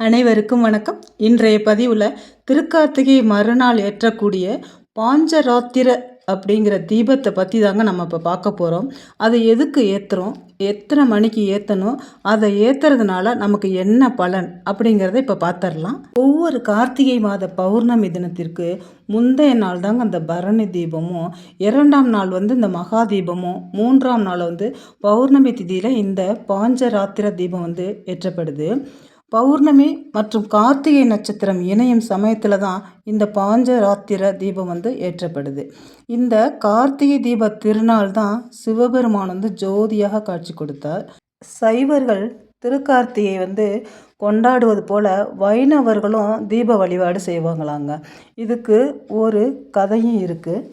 அனைவருக்கும் வணக்கம். இன்றைய பதிவில் திருக்கார்த்திகை மறுநாள் ஏற்றக்கூடிய பாஞ்சராத்திர அப்படிங்கிற தீபத்தை பற்றி தாங்க நம்ம இப்போ பார்க்க போகிறோம் அதை எதுக்கு ஏற்றுறோம் எத்தனை மணிக்கு ஏற்றணும் அதை ஏற்றுறதுனால நமக்கு என்ன பலன் அப்படிங்கிறத இப்போ பார்த்துடலாம் ஒவ்வொரு கார்த்திகை மாத பௌர்ணமி தினத்திற்கு முந்தைய நாள் தாங்க அந்த பரணி தீபமும் இரண்டாம் நாள் வந்து இந்த மகா தீபமும் மூன்றாம் நாள் வந்து பௌர்ணமி திதியில் இந்த பாஞ்சராத்திர தீபம் வந்து ஏற்றப்படுது. பௌர்ணமி மற்றும் கார்த்திகை நட்சத்திரம் இணையும் சமயத்தில் தான் இந்த பாஞ்சராத்திர தீபம் வந்து ஏற்றப்படுது. இந்த கார்த்திகை தீப திருநாள் தான் சிவபெருமான் வந்து ஜோதியாக காட்சி கொடுத்தார். சைவர்கள் திருக்கார்த்திகை வந்து கொண்டாடுவது போல் வைணவர்களும் தீப வழிபாடு செய்வாங்களாங்க. இதுக்கு ஒரு கதையும் இருக்குது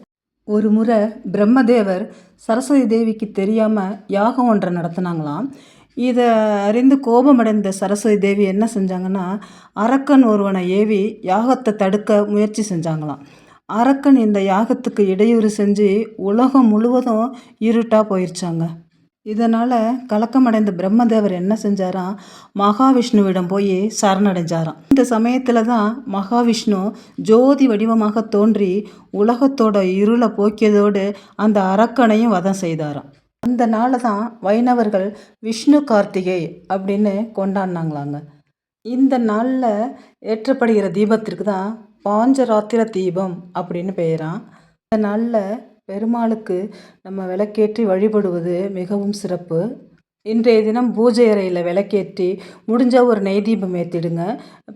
ஒரு முறை பிரம்மதேவர் சரஸ்வதி தேவிக்கு தெரியாமல் யாகம் ஒன்றை நடத்தினாங்களாம். இதை அறிந்து கோபமடைந்த சரஸ்வதி தேவி என்ன செஞ்சாங்கன்னா அரக்கன் ஒருவனை ஏவி யாகத்தை தடுக்க முயற்சி செஞ்சாங்களாம். அரக்கன் இந்த யாகத்துக்கு இடையூறு செஞ்சு உலகம் முழுவதும் இருட்டாக போயிருச்சாங்க. இதனால் கலக்கமடைந்த பிரம்மதேவர் என்ன செஞ்சாராம் மகாவிஷ்ணுவிடம் போய் சரணடைஞ்சாராம். இந்த சமயத்தில் தான் மகாவிஷ்ணு ஜோதி வடிவமாக தோன்றி உலகத்தோட இருளை போக்கியதோடு அந்த அரக்கனையும் வதம் செய்தாராம். அந்த நாளை தான் வைணவர்கள் விஷ்ணு கார்த்திகை அப்படின்னு கொண்டாடினாங்களாங்க. இந்த நாளில் ஏற்றப்படுகிற தீபத்திற்கு தான் பாஞ்சராத்திர தீபம் அப்படின்னு பெயரான் இந்த நாளில் பெருமாளுக்கு நம்ம விளக்கேற்றி வழிபடுவது மிகவும் சிறப்பு. இன்றைய தினம் பூஜை அறையில் விளக்கேற்றி முடிஞ்ச ஒரு நெய் தீபம் ஏற்றிடுங்க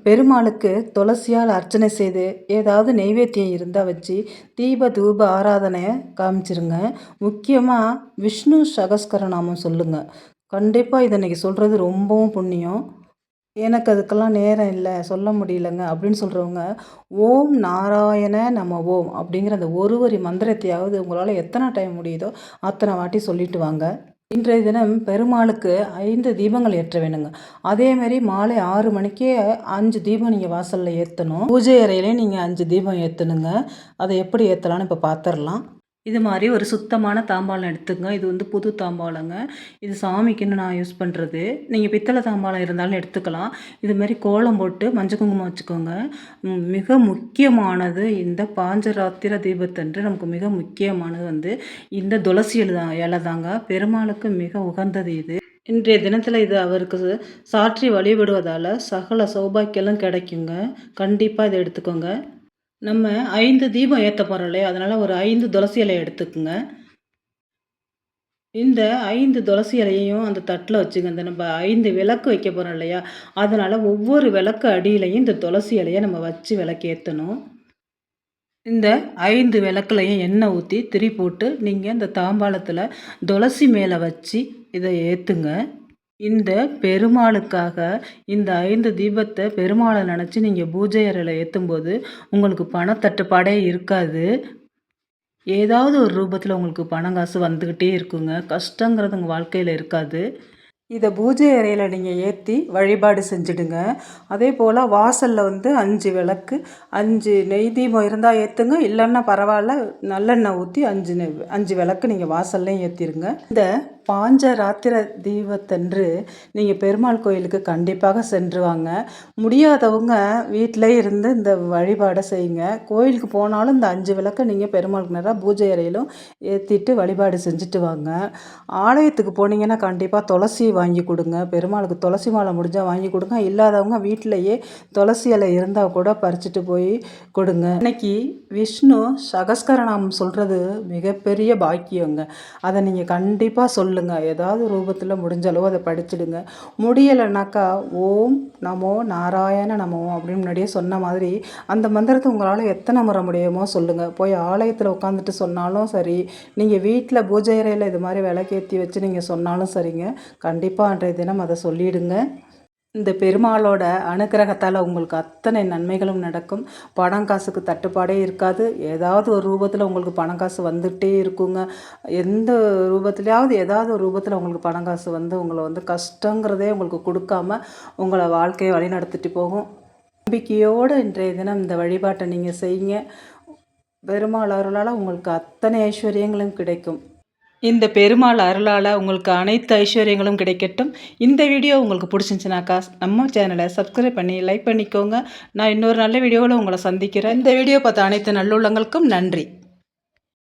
பெருமாளுக்கு துளசியால் அர்ச்சனை செய்து ஏதாவது நெய்வேத்தியம் இருந்தால் வச்சு தீப தூப ஆராதனையை காமிச்சிருங்க. முக்கியமாக விஷ்ணு சகஸ்கரநாமம் சொல்லுங்கள் கண்டிப்பாக இதை இன்றைக்கி சொல்கிறது ரொம்பவும் புண்ணியம். எனக்கு அதுக்கெல்லாம் நேரம் இல்லை சொல்ல முடியலங்க அப்படின்னு சொல்கிறவங்க ஓம் நாராயண நம ஓம் அப்படிங்கிற அந்த ஒரு வரி மந்திரத்தையாவது உங்களால் எத்தனை டைம் முடியுதோ அத்தனை வாட்டி சொல்லிட்டு வாங்க. இன்றைய தினம் பெருமாளுக்கு ஐந்து தீபங்கள் ஏற்ற வேணுங்க அதேமாரி மாலை ஆறு மணிக்கே அஞ்சு தீபம் நீங்கள் வாசலில் ஏற்றணும் பூஜை அறையிலே நீங்கள் அஞ்சு தீபம் ஏற்றணுங்க அதை எப்படி ஏற்றலான்னு இப்போ பார்த்துடலாம் இது மாதிரி ஒரு சுத்தமான தாம்பாளம் எடுத்துங்க இது வந்து புது தாம்பாளங்க. இது சாமிக்குன்னு நான் யூஸ் பண்ணுறது நீங்கள் பித்தளை தாம்பாளம் இருந்தாலும் எடுத்துக்கலாம். இது மாதிரி கோலம் போட்டு மஞ்சள் குங்குமம் வச்சுக்கோங்க. மிக முக்கியமானது இந்த பாஞ்சராத்திர தீபத்தன்று நமக்கு மிக முக்கியமானது வந்து இந்த துளசி இலை தான் இலை தாங்க. பெருமாளுக்கு மிக உகந்தது இது. இன்றைய தினத்தில் இது அவருக்கு சாற்றி வழிபடுவதால் சகல சௌபாக்கியம் கிடைக்குங்க. கண்டிப்பாக இதை எடுத்துக்கோங்க. நம்ம ஐந்து தீபம் ஏற்ற போகிறோம் இல்லையா? அதனால் ஒரு ஐந்து துளசி இலையை எடுத்துக்கோங்க. இந்த ஐந்து துளசி இலையையும் அந்த தட்டில் வச்சுங்க. இந்த நம்ம ஐந்து விளக்கு வைக்க போகிறோம் இல்லையா? அதனால் ஒவ்வொரு விளக்கு அடியிலையும் இந்த துளசி இலையை நம்ம வச்சு விளக்கு ஏற்றணும் இந்த ஐந்து விளக்குலையும் எண்ணெய் ஊற்றி திரி போட்டு நீங்கள் இந்த தாம்பாளத்தில் துளசி மேலே வச்சு இதை ஏற்றுங்க இந்த பெருமாளுக்காக இந்த ஐந்து தீபத்தை பெருமாளை நினச்சி நீங்கள் பூஜை அறையில் ஏற்றும்போது உங்களுக்கு பணத்தட்டுப்பாடே இருக்காது. ஏதாவது ஒரு ரூபத்தில் உங்களுக்கு பணம் காசு வந்துக்கிட்டே இருக்குங்க. கஷ்டங்கிறது உங்கள் வாழ்க்கையில் இருக்காது. இதை பூஜை அறையில் நீங்கள் ஏற்றி வழிபாடு செஞ்சுடுங்க. அதே போல் வாசலில் வந்து அஞ்சு விளக்கு அஞ்சு நெய் தீபம் இருந்தால் ஏற்றுங்க இல்லைன்னா பரவாயில்ல நல்லெண்ணெய் ஊற்றி அஞ்சு அஞ்சு விளக்கு நீங்கள் வாசல்லையும் ஏற்றிருங்க இந்த பாஞ்ச ராத்திர தீபத்தன்று நீங்கள் பெருமாள் கோயிலுக்கு கண்டிப்பாக சென்று வாங்க. முடியாதவங்க வீட்டிலே இருந்து இந்த வழிபாடை செய்யுங்க. கோயிலுக்கு போனாலும் இந்த அஞ்சு விளக்கை நீங்கள் பெருமாளுக்கு நேராக பூஜை அறையிலும் ஏற்றிட்டு வழிபாடு செஞ்சுட்டு வாங்க. ஆலயத்துக்கு போனீங்கன்னா கண்டிப்பாக துளசி வாங்கி கொடுங்க. பெருமாளுக்கு துளசி மாலை முடிஞ்சால் வாங்கி கொடுங்க. இல்லாதவங்க வீட்டிலையே துளசி இலை இருந்தால் கூட பறிச்சுட்டு போய் கொடுங்க. இன்னைக்கு விஷ்ணு சகஸ்கரநாமம் சொல்கிறது மிகப்பெரிய பாக்கியங்க. அதை நீங்கள் கண்டிப்பாக சொல்லுங்கள் சொல்லுங்கள் ஏதாவது ரூபத்தில் முடிஞ்சளவு அதை படிச்சிடுங்க. முடியலைனாக்கா ஓம் நமோ நாராயண நமோ அப்படின்னு முன்னாடியே சொன்ன மாதிரி அந்த மந்திரத்தை உங்களால் எத்தனை முறை முடியுமோ சொல்லுங்கள் போய் ஆலயத்தில் உட்காந்துட்டு சொன்னாலும் சரி நீங்கள் வீட்டில் பூஜை அறையில் இது மாதிரி விளக்கேற்றி வச்சு நீங்கள் சொன்னாலும் சரிங்க. கண்டிப்பாக அன்றைய தினம் அதை சொல்லிவிடுங்க இந்த பெருமாளோட அனுகிரகத்தால் உங்களுக்கு அத்தனை நன்மைகளும் நடக்கும். பணம் காசுக்கு தட்டுப்பாடே இருக்காது. ஏதாவது ஒரு ரூபத்தில் உங்களுக்கு பணம் காசு வந்துகிட்டே இருக்குங்க. எந்த ரூபத்துலையாவது ஏதாவது ஒரு ரூபத்தில் உங்களுக்கு பணம் காசு வந்து உங்களை வந்து கஷ்டங்கிறதே உங்களுக்கு கொடுக்காம உங்களை வாழ்க்கையை வழி நடத்திட்டு போகும். நம்பிக்கையோடு இன்றைய தினம் இந்த வழிபாட்டை நீங்கள் செய்யுங்க. பெருமாள் அவர்களால் உங்களுக்கு அத்தனை ஐஸ்வர்யங்களும் கிடைக்கும். இந்த பெருமாள் அருளால் உங்களுக்கு அனைத்து ஐஸ்வர்யங்களும் கிடைக்கட்டும். இந்த வீடியோ உங்களுக்கு பிடிச்சிருந்துச்சுனாக்கா நம்ம சேனலை சப்ஸ்கிரைப் பண்ணி லைக் பண்ணிக்கோங்க. நான் இன்னொரு நல்ல வீடியோவில் உங்களை சந்திக்கிறேன். இந்த வீடியோ பார்த்த அனைத்து நல்லுள்ளங்களுக்கும் நன்றி.